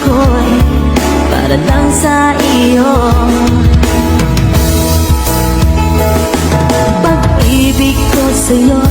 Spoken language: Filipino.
ako'y para lang sa iyo. Pag-ibig ko sa'yo